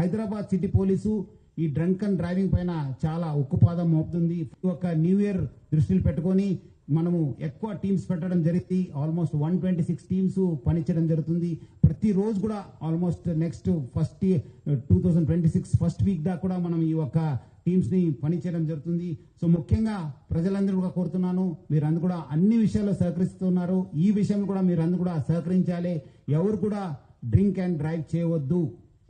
Hyderabad city police ఈ drunk and driving పైన చాలా ఉక్కుపాదం మోపుతుంది. ఒక న్యూ ఇయర్ దృష్టిలో పెట్టుకొని మనము ఎక్కువ టీమ్స్ పెట్టడం జరిగింది. Almost one twenty six teams పనిచేయడం జరుగుతుంది. ప్రతిరోజు కూడా almost next first two thousand twenty six first week దాకా కూడా మనం ఈ యొక్క టీమ్స్ని పనిచేయడం జరుగుతుంది. సో ముఖ్యంగా ప్రజలందరూ కూడా కోరుతున్నాను. మీరందరూ కూడా అన్ని విషయాల్లో సహకరిస్తున్నారు. ఈ విషయం కూడా మీరందరూ కూడా సహకరించాలి. ఎవరు కూడా డ్రింక్ అండ్ డ్రైవ్ చేయవద్దు.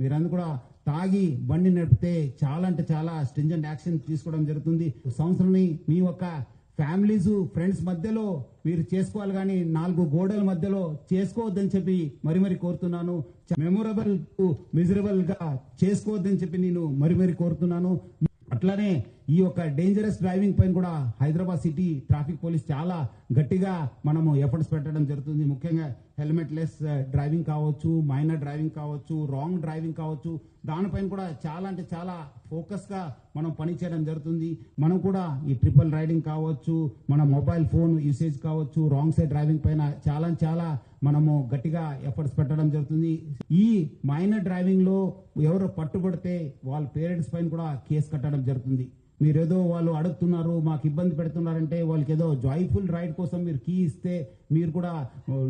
మీరందరూ కూడా తాగి బండి నడిపితే చాలా అంటే చాలా స్ట్రింజెంట్ యాక్షన్ తీసుకోవడం జరుగుతుంది. సంవత్సరాన్ని మీ యొక్క ఫ్యామిలీస్ ఫ్రెండ్స్ మధ్యలో మీరు చేసుకోవాలి కానీ నాలుగు గోడల మధ్యలో చేసుకోవద్దని చెప్పి మరి మరి కోరుతున్నాను. మెమొరబుల్ మిజరబుల్గా చేసుకోవద్దని చెప్పి నేను మరి మరి కోరుతున్నాను. అట్లానే ఈ యొక్క డేంజరస్ డ్రైవింగ్ పైన కూడా హైదరాబాద్ సిటీ ట్రాఫిక్ పోలీస్ చాలా గట్టిగా మనము ఎఫర్ట్స్ పెట్టడం జరుగుతుంది. ముఖ్యంగా హెల్మెట్ లెస్ డ్రైవింగ్ uh, కావచ్చు మైనర్ డ్రైవింగ్ కావచ్చు రాంగ్ డ్రైవింగ్ కావచ్చు. దానిపైన కూడా చాలా అంటే చాలా ఫోకస్గా మనం పని చేయడం జరుగుతుంది. మనం కూడా ఈ ట్రిపుల్ రైడింగ్ కావచ్చు మన మొబైల్ ఫోన్ యూసేజ్ కావచ్చు రాంగ్ సైడ్ డ్రైవింగ్ పైన చాలా చాలా మనము గట్టిగా ఎఫర్ట్స్ పెట్టడం జరుగుతుంది. ఈ మైనర్ డ్రైవింగ్లో ఎవరు పట్టుబడితే వాళ్ళ పేరెంట్స్ పైన కూడా కేసు కట్టడం జరుగుతుంది. మీరేదో వాళ్ళు అడుగుతున్నారు మాకు ఇబ్బంది పెడుతున్నారంటే వాళ్ళకి ఏదో జాయ్ఫుల్ రైడ్ కోసం మీరు కీ ఇస్తే మీరు కూడా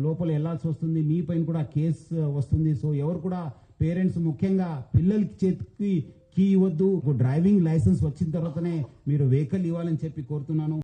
లోపల వెళ్ళాల్సి వస్తుంది మీ పైన కూడా కేసు వస్తుంది. సో ఎవరు కూడా పేరెంట్స్ ముఖ్యంగా పిల్లలకి చేతికి కీ ఇవ్వద్దు. డ్రైవింగ్ లైసెన్స్ వచ్చిన తర్వాతనే మీరు వెహికల్ ఇవ్వాలని చెప్పి కోరుతున్నాను.